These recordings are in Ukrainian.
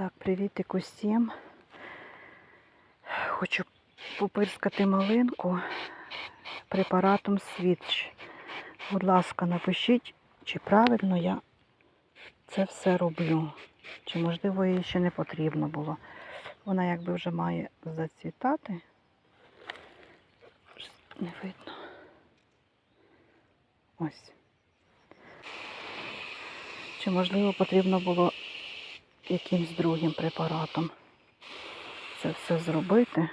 Так, привітик усім. Хочу попирскати малинку препаратом свіч. Будь ласка, напишіть, чи правильно я це все роблю. Чи можливо їй ще не потрібно було. Вона якби вже має зацвітати. Не видно. Ось. Чи можливо потрібно було якимсь другим препаратом це все зробити.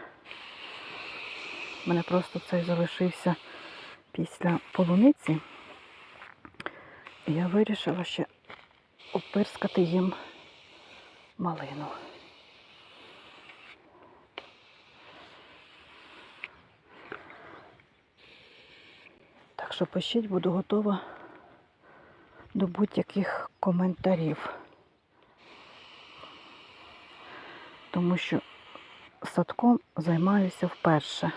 У мене просто цей залишився після полуниці. Я вирішила ще опирскати їм малину. Так що пишіть, буду готова до будь-яких коментарів. Тому що садком займаюся вперше.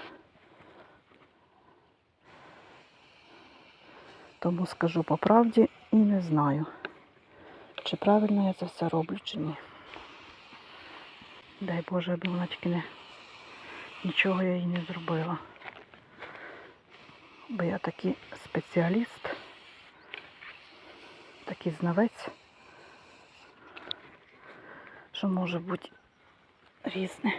Тому скажу по правді і не знаю, чи правильно я це все роблю, чи ні. Дай Боже, аби вона тільки не нічого я їй не зробила. Бо я такий спеціаліст, такий знавець, що може бути різне.